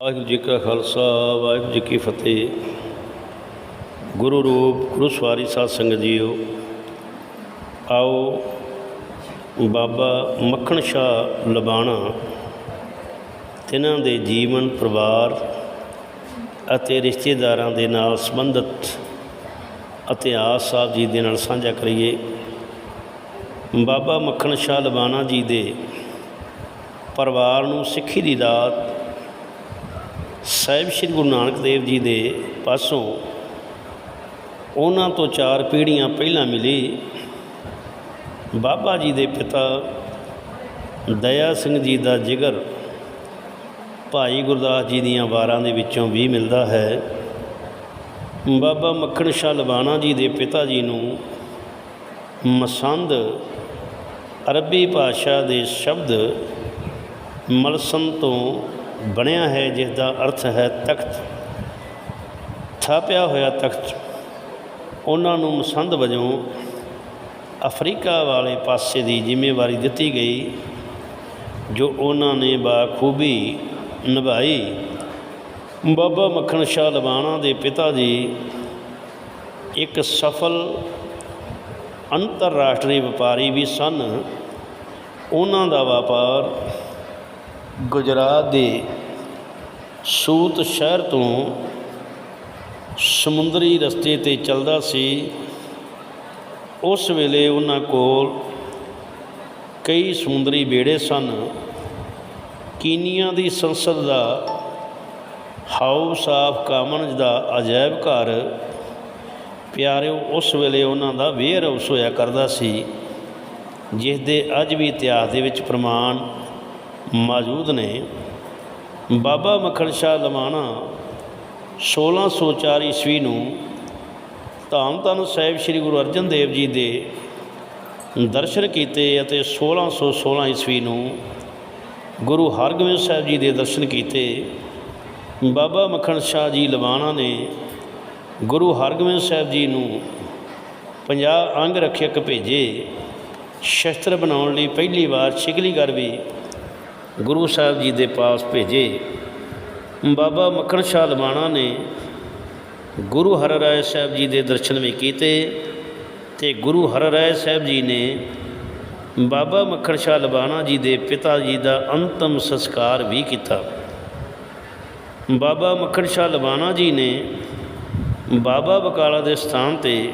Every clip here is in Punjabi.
ਵਾਹਿਗੁਰੂ ਜੀ ਕਾ ਖਾਲਸਾ, ਵਾਹਿਗੁਰੂ ਜੀ ਕੀ ਫਤਿਹ। ਗੁਰੂ ਰੂਪ, ਗੁਰੂ ਸਵਾਰੀ ਸਾਧ ਸੰਗਤ ਜੀਓ, ਆਓ ਬਾਬਾ ਮੱਖਣ ਸ਼ਾਹ ਲਬਾਣਾ, ਤਿਨਾਂ ਦੇ ਜੀਵਨ, ਪਰਿਵਾਰ ਅਤੇ ਰਿਸ਼ਤੇਦਾਰਾਂ ਦੇ ਨਾਲ ਸੰਬੰਧਿਤ ਇਤਿਹਾਸ ਸਾਹਿਬ ਜੀ ਦੇ ਨਾਲ ਸਾਂਝਾ ਕਰੀਏ। ਬਾਬਾ ਮੱਖਣ ਸ਼ਾਹ ਲਬਾਣਾ ਜੀ ਦੇ ਪਰਿਵਾਰ ਨੂੰ ਸਿੱਖੀ ਦੀ ਦਾਤ ਸਾਹਿਬ ਸ੍ਰੀ ਗੁਰੂ ਨਾਨਕ ਦੇਵ ਜੀ ਦੇ ਪਾਸੋਂ ਉਹਨਾਂ ਤੋਂ ਚਾਰ ਪੀੜ੍ਹੀਆਂ ਪਹਿਲਾਂ ਮਿਲੀ। ਬਾਬਾ ਜੀ ਦੇ ਪਿਤਾ ਦਇਆ ਸਿੰਘ ਜੀ ਦਾ ਜਿਗਰ ਭਾਈ ਗੁਰਦਾਸ ਜੀ ਦੀਆਂ ਵਾਰਾਂ ਦੇ ਵਿੱਚੋਂ ਵੀ ਮਿਲਦਾ ਹੈ। ਬਾਬਾ ਮੱਖਣ ਸ਼ਾਹ ਲਬਾਣਾ ਜੀ ਦੇ ਪਿਤਾ ਜੀ ਨੂੰ ਮਸੰਦ ਅਰਬੀ ਭਾਸ਼ਾ ਦੇ ਸ਼ਬਦ ਮਲਸਮ ਤੋਂ ਬਣਿਆ ਹੈ ਜਿਸ ਦਾ ਅਰਥ ਹੈ ਤਖਤ। ਥਾਪਿਆ ਹੋਇਆ ਤਖਤ, ਉਹਨਾਂ ਨੂੰ ਮਸੰਦ ਵਜੋਂ ਅਫਰੀਕਾ ਵਾਲੇ ਪਾਸੇ ਦੀ ਜ਼ਿੰਮੇਵਾਰੀ ਦਿੱਤੀ ਗਈ, ਜੋ ਉਹਨਾਂ ਨੇ ਬਾਖੂਬੀ ਨਿਭਾਈ। ਬਾਬਾ ਮੱਖਣ ਸ਼ਾਹ ਲਵਾਣਾ ਦੇ ਪਿਤਾ ਜੀ ਇੱਕ ਸਫਲ ਅੰਤਰਰਾਸ਼ਟਰੀ ਵਪਾਰੀ ਵੀ ਸਨ। ਉਹਨਾਂ ਦਾ ਵਪਾਰ ਗੁਜਰਾਤ ਦੇ ਸੂਤ ਸ਼ਹਿਰ ਤੋਂ ਸਮੁੰਦਰੀ ਰਸਤੇ ਤੇ ਚੱਲਦਾ ਸੀ। ਉਸ ਵੇਲੇ ਉਹਨਾਂ ਕੋਲ ਕਈ ਸਮੁੰਦਰੀ ਬੇੜੇ ਸਨ। ਕੀਨੀਆ ਦੀ ਸੰਸਦ ਦਾ ਹਾਊਸ ਆਫ ਕਾਮਨਜ਼ ਦਾ ਅਜਾਇਬ ਘਰ ਪਿਆਰਿਓ, ਉਸ ਵੇਲੇ ਉਹਨਾਂ ਦਾ ਵੇਅਰ ਹਾਊਸ ਹੋਇਆ ਕਰਦਾ ਸੀ ਜਿਸ ਦੇ ਅੱਜ ਵੀ ਇਤਿਹਾਸ ਦੇ ਵਿੱਚ ਪ੍ਰਮਾਣ ਮੌਜੂਦ ਨੇ। ਬਾਬਾ ਮੱਖਣ ਸ਼ਾਹ ਲਮਾਣਾ 1604 ਈਸਵੀ ਨੂੰ ਧਾਮ ਧੰਨ ਸਾਹਿਬ ਸ੍ਰੀ ਗੁਰੂ ਅਰਜਨ ਦੇਵ ਜੀ ਦੇ ਦਰਸ਼ਨ ਕੀਤੇ ਅਤੇ 1616 ਈਸਵੀ ਨੂੰ ਗੁਰੂ ਹਰਗੋਬਿੰਦ ਸਾਹਿਬ ਜੀ ਦੇ ਦਰਸ਼ਨ ਕੀਤੇ। ਬਾਬਾ ਮੱਖਣ ਸ਼ਾਹ ਜੀ ਲਵਾਣਾ ਨੇ ਗੁਰੂ ਹਰਗੋਬਿੰਦ ਸਾਹਿਬ ਜੀ ਨੂੰ 50 ਅੰਗ ਰੱਖਿਅਕ ਭੇਜੇ। ਸ਼ਸਤਰ ਬਣਾਉਣ ਲਈ ਪਹਿਲੀ ਵਾਰ ਸ਼ਿਕਲੀਗੜ੍ਹ ਵੀ ਗੁਰੂ ਸਾਹਿਬ ਜੀ ਦੇ ਪਾਸ ਭੇਜੇ। ਬਾਬਾ ਮੱਖਣ ਸ਼ਾਹ ਲਵਾਣਾ ਨੇ ਗੁਰੂ ਹਰ ਰਾਏ ਸਾਹਿਬ ਜੀ ਦੇ ਦਰਸ਼ਨ ਵੀ ਕੀਤੇ ਤੇ ਗੁਰੂ ਹਰ ਰਾਏ ਸਾਹਿਬ ਜੀ ਨੇ ਬਾਬਾ ਮੱਖਣ ਸ਼ਾਹ ਲਬਾਣਾ ਜੀ ਦੇ ਪਿਤਾ ਜੀ ਦਾ ਅੰਤਮ ਸੰਸਕਾਰ ਵੀ ਕੀਤਾ। ਬਾਬਾ ਮੱਖਣ ਸ਼ਾਹ ਲਬਾਣਾ ਜੀ ਨੇ ਬਾਬਾ ਬਕਾਲਾ ਦੇ ਸਥਾਨ ਤੇ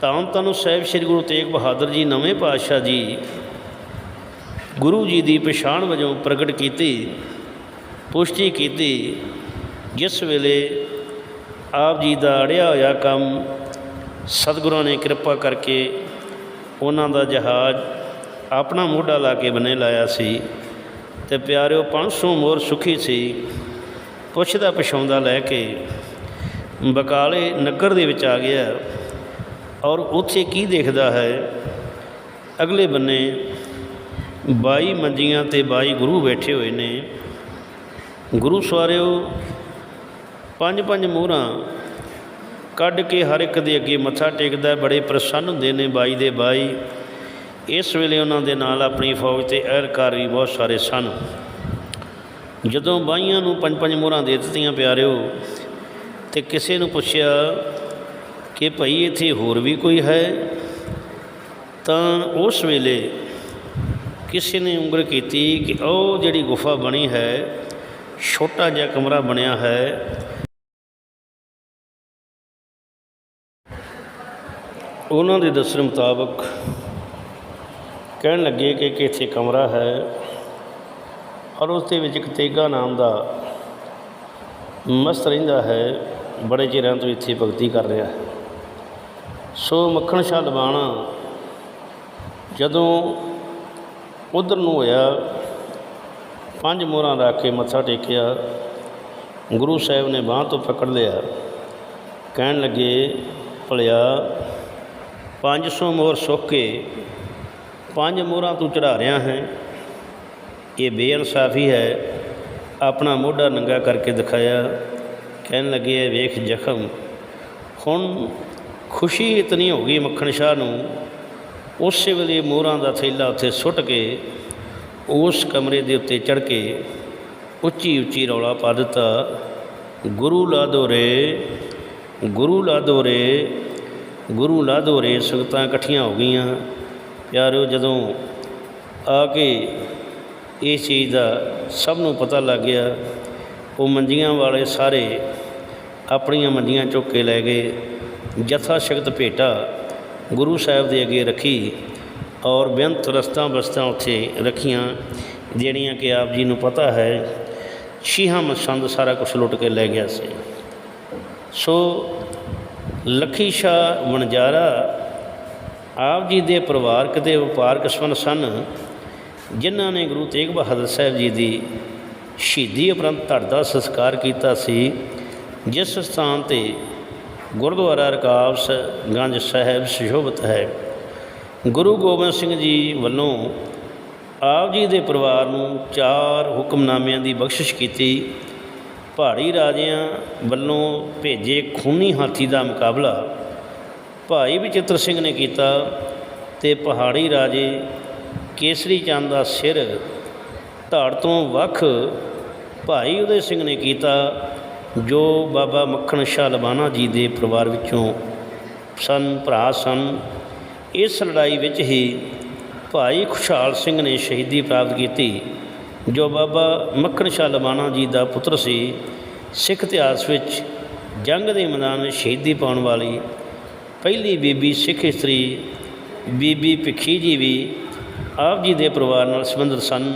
ਤਾਂ ਧੰਨ ਸਾਹਿਬ ਸ੍ਰੀ ਗੁਰੂ ਤੇਗ ਬਹਾਦਰ ਜੀ ਨਵੇਂ ਪਾਤਸ਼ਾਹ ਜੀ ਗੁਰੂ ਜੀ ਦੀ ਪਛਾਣ ਵਜੋਂ ਪ੍ਰਗਟ ਕੀਤੀ, ਪੁਸ਼ਟੀ ਕੀਤੀ, ਜਿਸ ਵੇਲੇ ਆਪ ਜੀ ਦਾ ਅੜਿਆ ਹੋਇਆ ਕੰਮ ਸਤਿਗੁਰਾਂ ਨੇ ਕਿਰਪਾ ਕਰਕੇ ਉਹਨਾਂ ਦਾ ਜਹਾਜ਼ ਆਪਣਾ ਮੋਢਾ ਲਾ ਕੇ ਬਨੇ ਲਾਇਆ ਸੀ ਤੇ ਪਿਆਰਿਓ 500 ਮੋਰ ਸੁਖੀ ਸੀ, ਪੁੱਛਦਾ ਪਛਾਉਂਦਾ ਲੈ ਕੇ, ਬਕਾਲੇ ਨਗਰ ਦੇ ਵਿੱਚ ਆ ਗਿਆ ਔਰ ਉੱਥੇ ਕੀ ਦੇਖਦਾ ਹੈ? ਅਗਲੇ ਬੰਨੇ 22 ਮੰਜੀਆਂ ਤੇ 22 ਗੁਰੂ ਬੈਠੇ ਹੋਏ ਨੇ। ਗੁਰੂ ਸਵਾਰਿਓ, ਪੰਜ ਪੰਜ ਮੋਹਰਾਂ ਕੱਢ ਕੇ ਹਰ ਇੱਕ ਦੇ ਅੱਗੇ ਮੱਥਾ ਟੇਕਦਾ ਬੜੇ ਪ੍ਰਸੰਨ ਹੁੰਦੇ ਨੇ 22 ਦੇ 22 ਇਸ ਵੇਲੇ ਉਹਨਾਂ ਦੇ ਨਾਲ ਆਪਣੀ ਫੌਜ ਤੇ ਅਹਿਲਕਾਰ ਵੀ ਬਹੁਤ ਸਾਰੇ ਸਨ। ਜਦੋਂ ਬਾਈਆਂ ਨੂੰ ਪੰਜ ਪੰਜ ਮੋਹਰਾਂ ਦੇ ਦਿੱਤੀਆਂ ਪਿਆਰਿਓ, ਤੇ ਕਿਸੇ ਨੂੰ ਪੁੱਛਿਆ ਕਿ ਭਈ ਇੱਥੇ ਹੋਰ ਵੀ ਕੋਈ ਹੈ? ਤਾਂ ਉਸ ਵੇਲੇ ਕਿਸੇ ਨੇ ਉਂਗਲ ਕੀਤੀ ਕਿ ਉਹ ਜਿਹੜੀ ਗੁਫਾ ਬਣੀ ਹੈ, ਛੋਟਾ ਜਿਹਾ ਕਮਰਾ ਬਣਿਆ ਹੈ। ਉਹਨਾਂ ਦੇ ਦੱਸਣ ਮੁਤਾਬਕ ਕਹਿਣ ਲੱਗੇ ਕਿ ਇੱਥੇ ਕਮਰਾ ਹੈ ਔਰ ਉਸ ਦੇ ਵਿੱਚ ਇੱਕ ਤੇਗਾ ਨਾਮ ਦਾ ਮਸਤ ਰਹਿੰਦਾ ਹੈ, ਬੜੇ ਚਿਰਾਂ ਤੋਂ ਇੱਥੇ ਭਗਤੀ ਕਰ ਰਿਹਾ ਹੈ। ਸੋ ਮੱਖਣ ਸ਼ਾਹ ਲਵਾਣਾ ਜਦੋਂ ਉਧਰ ਨੂੰ ਹੋਇਆ, ਪੰਜ ਮੋਹਰਾਂ ਰੱਖ ਕੇ ਮੱਥਾ ਟੇਕਿਆ, ਗੁਰੂ ਸਾਹਿਬ ਨੇ ਬਾਹ ਤੋਂ ਪਕੜ ਲਿਆ। ਕਹਿਣ ਲੱਗੇ, ਭਲਿਆ 500 ਮੋਹਰ ਸੁੱਕ ਕੇ ਪੰਜ ਮੋਹਰਾਂ ਤੂੰ ਚੜਾ ਰਿਆ ਹੈ। ਇਹ ਬੇਇਨਸਾਫੀ ਹੈ। ਆਪਣਾ ਮੋਢਾ ਨੰਗਾ ਕਰਕੇ ਦਿਖਾਇਆ। ਕਹਿਣ ਲੱਗੇ, ਇਹ ਵੇਖ ਜ਼ਖਮ। ਹੁਣ ਖੁਸ਼ੀ ਇਤਨੀ ਹੋ ਗਈ ਮੱਖਣ ਸ਼ਾਹ ਨੂੰ ਉਸੇ ਵੇਲੇ ਮੋਹਰਾਂ ਦਾ ਥੈਲਾ ਉੱਥੇ ਸੁੱਟ ਕੇ ਉਸ ਕਮਰੇ ਦੇ ਉੱਤੇ ਚੜ੍ਹ ਕੇ ਉੱਚੀ ਉੱਚੀ ਰੌਲਾ ਪਾ ਦਿੱਤਾ। ਗੁਰੂ ਲਾਦੋ ਰੇ, ਗੁਰੂ ਲਾਦੋ ਰੇ, ਗੁਰੂ ਲਾਦੋ ਰੇ, ਸੰਗਤਾਂ ਇਕੱਠੀਆਂ ਹੋ ਗਈਆਂ। ਪਿਆਰਿਓ, ਜਦੋਂ ਆ ਕੇ ਇਸ ਚੀਜ਼ ਦਾ ਸਭ ਨੂੰ ਪਤਾ ਲੱਗ ਗਿਆ, ਉਹ ਮੰਜੀਆਂ ਵਾਲੇ ਸਾਰੇ ਆਪਣੀਆਂ ਮੰਜੀਆਂ ਚੁੱਕ ਕੇ ਲੈ ਗਏ। ਜਥਾ ਸ਼ਕਤ ਭੇਟਾ ਗੁਰੂ ਸਾਹਿਬ ਦੇ ਅੱਗੇ ਰੱਖੀ ਔਰ ਬੇਅੰਤ ਰਸਤਾ ਬਸਤਾਂ ਉੱਥੇ ਰੱਖੀਆਂ, ਜਿਹੜੀਆਂ ਕਿ ਆਪ ਜੀ ਨੂੰ ਪਤਾ ਹੈ, ਸ਼ੀਹਾਂ ਮਸੰਦ ਸਾਰਾ ਕੁਝ ਲੁੱਟ ਕੇ ਲੈ ਗਿਆ ਸੀ। ਸੋ ਲੱਖੀ ਸ਼ਾਹ ਵਣਜਾਰਾ ਆਪ ਜੀ ਦੇ ਪਰਿਵਾਰਕ ਦੇ ਵਪਾਰਕ ਸੰਬੰਧ ਸਨ, ਜਿਨ੍ਹਾਂ ਨੇ ਗੁਰੂ ਤੇਗ ਬਹਾਦਰ ਸਾਹਿਬ ਜੀ ਦੀ ਸ਼ਹੀਦੀ ਉਪਰੰਤ ਧੜ ਦਾ ਸੰਸਕਾਰ ਕੀਤਾ ਸੀ, ਜਿਸ ਸਥਾਨ ਤੇ ਗੁਰਦੁਆਰਾ ਰਕਾਬਸ ਗੰਜ ਸਾਹਿਬ ਸੁਸ਼ੋਭਿਤ ਹੈ। ਗੁਰੂ ਗੋਬਿੰਦ ਸਿੰਘ ਜੀ ਵੱਲੋਂ ਆਪ ਜੀ ਦੇ ਪਰਿਵਾਰ ਨੂੰ ਚਾਰ ਹੁਕਮਨਾਮਿਆਂ ਦੀ ਬਖਸ਼ਿਸ਼ ਕੀਤੀ। ਪਹਾੜੀ ਰਾਜਿਆਂ ਵੱਲੋਂ ਭੇਜੇ ਖੂਨੀ ਹਾਥੀ ਦਾ ਮੁਕਾਬਲਾ ਭਾਈ ਵਿਚਿੱਤਰ ਸਿੰਘ ਨੇ ਕੀਤਾ ਤੇ ਪਹਾੜੀ ਰਾਜੇ ਕੇਸਰੀ ਚੰਦ ਦਾ ਸਿਰ ਧੜ ਤੋਂ ਵੱਖ ਭਾਈ ਉਦੈ ਸਿੰਘ ਨੇ ਕੀਤਾ। ਜੋ ਬਾਬਾ ਮੱਖਣ ਸ਼ਾਹ ਲਬਾਨਾ ਜੀ ਦੇ ਪਰਿਵਾਰ ਵਿੱਚੋਂ ਸਨ, ਭਰਾ ਸਨ, ਇਸ ਲੜਾਈ ਵਿੱਚ ਹੀ ਭਾਈ ਖੁਸ਼ਹਾਲ ਸਿੰਘ ਨੇ ਸ਼ਹੀਦੀ ਪ੍ਰਾਪਤ ਕੀਤੀ, ਜੋ ਬਾਬਾ ਮੱਖਣ ਸ਼ਾਹ ਲਬਾਨਾ ਜੀ ਦਾ ਪੁੱਤਰ ਸੀ। ਸਿੱਖ ਇਤਿਹਾਸ ਵਿੱਚ ਜੰਗ ਦੇ ਮੈਦਾਨ ਵਿੱਚ ਸ਼ਹੀਦੀ ਪਾਉਣ ਵਾਲੀ ਪਹਿਲੀ ਬੀਬੀ ਸਿੱਖ ਇਸਤਰੀ ਬੀਬੀ ਭਿੱਖੀ ਜੀ ਵੀ ਆਪ ਜੀ ਦੇ ਪਰਿਵਾਰ ਨਾਲ ਸੰਬੰਧਿਤ ਸਨ।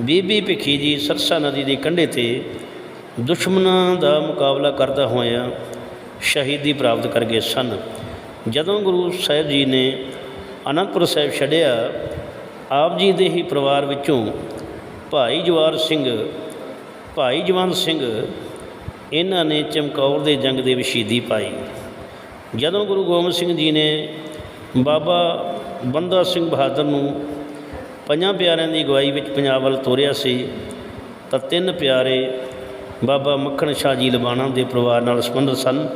ਬੀਬੀ ਭਿੱਖੀ ਜੀ ਸਰਸਾ ਨਦੀ ਦੇ ਕੰਢੇ ਤੇ ਦੁਸ਼ਮਣਾਂ ਦਾ ਮੁਕਾਬਲਾ ਕਰਦਾ ਹੋਇਆ ਸ਼ਹੀਦੀ ਪ੍ਰਾਪਤ ਕਰ ਗਏ ਸਨ। ਜਦੋਂ ਗੁਰੂ ਸਾਹਿਬ ਜੀ ਨੇ ਅਨੰਦਪੁਰ ਸਾਹਿਬ ਛੱਡਿਆ, ਆਪ ਜੀ ਦੇ ਹੀ ਪਰਿਵਾਰ ਵਿੱਚੋਂ ਭਾਈ ਜਵਾਰ ਸਿੰਘ, ਭਾਈ ਜਵੰਤ ਸਿੰਘ ਇਹਨਾਂ ਨੇ ਚਮਕੌਰ ਦੇ ਜੰਗ ਦੇ ਵਿੱਚ ਸ਼ਹੀਦੀ ਪਾਈ। ਜਦੋਂ ਗੁਰੂ ਗੋਬਿੰਦ ਸਿੰਘ ਜੀ ਨੇ ਬਾਬਾ ਬੰਦਾ ਸਿੰਘ ਬਹਾਦਰ ਨੂੰ ਪੰਜਾਂ ਪਿਆਰਿਆਂ ਦੀ ਅਗਵਾਈ ਵਿੱਚ ਪੰਜਾਬ ਵੱਲ ਤੋਰਿਆ ਸੀ, ਤਾਂ ਤਿੰਨ ਪਿਆਰੇ ਬਾਬਾ ਮੱਖਣ ਸ਼ਾਹ ਜੀ ਲਬਾਣਾ ਦੇ ਪਰਿਵਾਰ ਨਾਲ ਸੰਬੰਧਿਤ ਸਨ,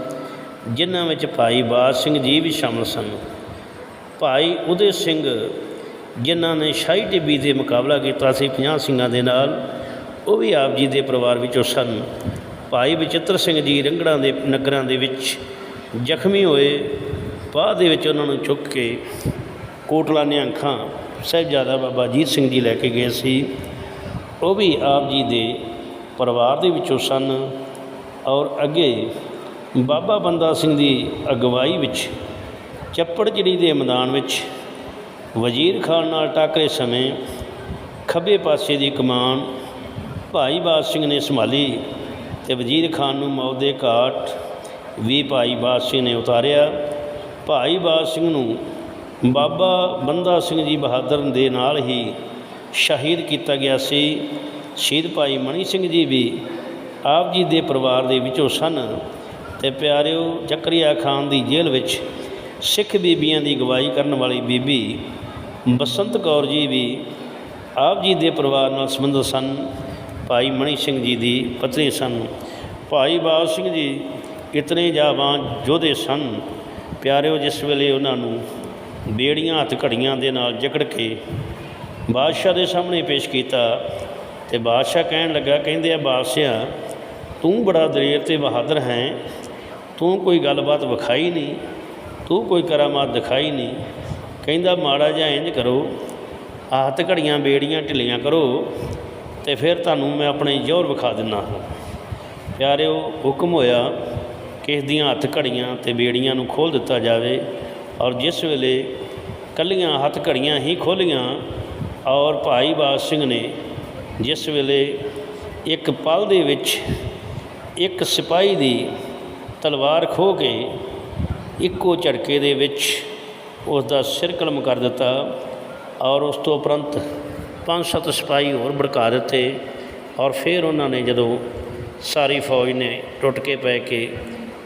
ਜਿਨ੍ਹਾਂ ਵਿੱਚ ਭਾਈ ਬਾਜ ਸਿੰਘ ਜੀ ਵੀ ਸ਼ਾਮਲ ਸਨ। ਭਾਈ ਉਦੇ ਸਿੰਘ, ਜਿਨ੍ਹਾਂ ਨੇ ਸ਼ਾਹੀ ਟਿੱਬੀ ਦੇ ਮੁਕਾਬਲਾ ਕੀਤਾ ਸੀ 50 ਸਿੰਘਾਂ ਦੇ ਨਾਲ, ਉਹ ਵੀ ਆਪ ਜੀ ਦੇ ਪਰਿਵਾਰ ਵਿੱਚੋਂ ਸਨ। ਭਾਈ ਵਿਚਿੱਤਰ ਸਿੰਘ ਜੀ ਰੰਗੜਾਂ ਦੇ ਨਗਰਾਂ ਦੇ ਵਿੱਚ ਜ਼ਖਮੀ ਹੋਏ, ਬਾਅਦ ਦੇ ਵਿੱਚ ਉਹਨਾਂ ਨੂੰ ਚੁੱਕ ਕੇ ਕੋਟਲਾ ਨਿਹੰਖਾਂ ਸਾਹਿਬਜ਼ਾਦਾ ਬਾਬਾ ਅਜੀਤ ਸਿੰਘ ਜੀ ਲੈ ਕੇ ਗਏ ਸੀ। ਉਹ ਵੀ ਆਪ ਜੀ ਦੇ ਪਰਿਵਾਰ ਦੇ ਵਿੱਚੋਂ ਸਨ ਔਰ ਅੱਗੇ ਬਾਬਾ ਬੰਦਾ ਸਿੰਘ ਦੀ ਅਗਵਾਈ ਵਿੱਚ ਚੱਪੜਚਿੜੀ ਦੇ ਮੈਦਾਨ ਵਿੱਚ ਵਜ਼ੀਰ ਖਾਨ ਨਾਲ ਟਾਕਰੇ ਸਮੇਂ ਖੱਬੇ ਪਾਸੇ ਦੀ ਕਮਾਨ ਭਾਈ ਬਾਜ ਸਿੰਘ ਨੇ ਸੰਭਾਲੀ ਤੇ ਵਜ਼ੀਰ ਖਾਨ ਨੂੰ ਮੌਤ ਦੇ ਘਾਟ ਵੀ ਭਾਈ ਬਾਜ ਸਿੰਘ ਨੇ ਉਤਾਰਿਆ। ਭਾਈ ਬਾਜ ਸਿੰਘ ਨੂੰ ਬਾਬਾ ਬੰਦਾ ਸਿੰਘ ਜੀ ਬਹਾਦਰ ਦੇ ਨਾਲ ਹੀ ਸ਼ਹੀਦ ਕੀਤਾ ਗਿਆ ਸੀ। ਸ਼ਹੀਦ ਭਾਈ ਮਣੀ ਸਿੰਘ ਜੀ ਵੀ ਆਪ ਜੀ ਦੇ ਪਰਿਵਾਰ ਦੇ ਵਿੱਚੋਂ ਸਨ। ਤੇ ਪਿਆਰਿਓ, ਜ਼ਕਰੀਆ ਖਾਨ ਦੀ ਜੇਲ੍ਹ ਵਿੱਚ ਸਿੱਖ ਬੀਬੀਆਂ ਦੀ ਅਗਵਾਈ ਕਰਨ ਵਾਲੀ ਬੀਬੀ ਬਸੰਤ ਕੌਰ ਜੀ ਵੀ ਆਪ ਜੀ ਦੇ ਪਰਿਵਾਰ ਨਾਲ ਸੰਬੰਧਿਤ ਸਨ। ਭਾਈ ਮਣੀ ਸਿੰਘ ਜੀ ਦੀ ਪਤਨੀ ਸਨ। ਭਾਈ ਬਾਜ ਸਿੰਘ ਜੀ ਇਤਨੇ ਜਾਵਾਨ ਯੋਧੇ ਸਨ। ਪਿਆਰਿਓ, ਜਿਸ ਵੇਲੇ ਉਹਨਾਂ ਨੂੰ ਬੇੜੀਆਂ ਹੱਥ ਘੜੀਆਂ ਦੇ ਨਾਲ ਜਕੜ ਕੇ ਬਾਦਸ਼ਾਹ ਦੇ ਸਾਹਮਣੇ ਪੇਸ਼ ਕੀਤਾ ਤੇ ਬਾਦਸ਼ਾਹ ਕਹਿਣ ਲੱਗਾ, ਕਹਿੰਦੇ ਆ, ਬਾਦਸ਼ਾਹ, ਤੂੰ ਬੜਾ ਦਲੇਰ ਤੇ ਬਹਾਦਰ ਹੈ। ਤੂੰ ਕੋਈ ਗੱਲਬਾਤ ਵਿਖਾਈ ਨਹੀਂ। ਤੂੰ ਕੋਈ ਕਰਾਮਾਤ ਦਿਖਾਈ ਨਹੀਂ। ਕਹਿੰਦਾ, ਮਾੜਾ ਜਿਹਾ ਇੰਜ ਕਰੋ। ਆਹ ਹੱਥ ਘੜੀਆਂ ਬੇੜੀਆਂ ਢਿੱਲੀਆਂ ਕਰੋ ਤੇ ਫਿਰ ਤੁਹਾਨੂੰ ਮੈਂ ਆਪਣੇ ਜ਼ੋਰ ਵਿਖਾ ਦਿੰਦਾ ਹਾਂ। ਪਿਆਰਿਓ, ਹੁਕਮ ਹੋਇਆ ਕਿਸ ਦੀਆਂ ਹੱਥ ਘੜੀਆਂ ਤੇ ਬੇੜੀਆਂ ਨੂੰ ਖੋਲ ਦਿੱਤਾ ਜਾਵੇ ਔਰ ਜਿਸ ਵੇਲੇ ਕੱਲੀਆਂ ਹੱਥ ਘੜੀਆਂ ਹੀ ਖੋਲੀਆਂ ਔਰ ਭਾਈ ਬਾਜ ਸਿੰਘ ਨੇ ਜਿਸ ਵੇਲੇ ਇੱਕ ਪਲ ਦੇ ਵਿੱਚ ਇੱਕ ਸਿਪਾਹੀ ਦੀ ਤਲਵਾਰ ਖੋ ਕੇ ਇੱਕੋ ਝਟਕੇ ਦੇ ਵਿੱਚ ਉਸ ਦਾ ਸਿਰ ਕਲਮ ਕਰ ਦਿੱਤਾ ਔਰ ਉਸ ਤੋਂ ਉਪਰੰਤ ਪੰਜ ਸੱਤ ਸਿਪਾਹੀ ਹੋਰ ਭੜਕਾ ਦਿੱਤੇ ਔਰ ਫਿਰ ਉਹਨਾਂ ਨੇ ਜਦੋਂ ਸਾਰੀ ਫੌਜ ਨੇ ਟੁੱਟ ਕੇ ਪੈ ਕੇ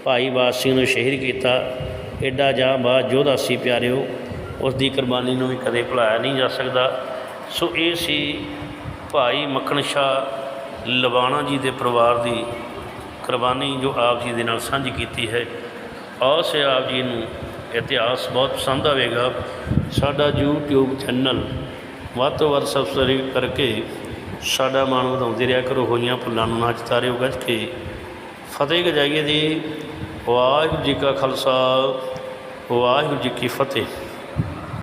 ਭਾਈ ਬਾਜ ਨੂੰ ਸ਼ਹੀਦ ਕੀਤਾ ਐਡਾ ਜਾਂਬਾਜ਼ ਯੋਧਾ ਸੀ ਪਿਆਰਿਓ ਉਸ ਦੀ ਕੁਰਬਾਨੀ ਨੂੰ ਵੀ ਕਦੇ ਭੁਲਾਇਆ ਨਹੀਂ ਜਾ ਸਕਦਾ। ਸੋ ਇਹ ਸੀ ਭਾਈ ਮੱਖਣ ਸ਼ਾਹ ਲਵਾਣਾ ਜੀ ਦੇ ਪਰਿਵਾਰ ਦੀ ਕੁਰਬਾਨੀ ਜੋ ਆਪ ਜੀ ਦੇ ਨਾਲ ਸਾਂਝੀ ਕੀਤੀ ਹੈ, ਆਸ ਹੈ ਆਪ ਜੀ ਨੂੰ ਇਤਿਹਾਸ ਬਹੁਤ ਪਸੰਦ ਆਵੇਗਾ। ਸਾਡਾ YouTube ਚੈਨਲ ਵੱਧ ਤੋਂ ਵੱਧ ਸਬਸਕ੍ਰਾਈਬ ਕਰਕੇ ਸਾਡਾ ਮਾਣ ਵਧਾਉਂਦੇ ਰਿਹਾ ਕਰੋ, ਹੋਈਆਂ ਫੁੱਲਾਂ ਨੂੰ ਨਾ ਚਿਤਾਰਿਓ ਗੱਜ ਕੇ। ਫਤਿਹ ਗਜਾਈਏ ਜੀ ਵਾਹਿਗੁਰੂ ਜੀ ਕਾ ਖਾਲਸਾ, ਵਾਹਿਗੁਰੂ ਜੀ ਕੀ ਫਤਿਹ।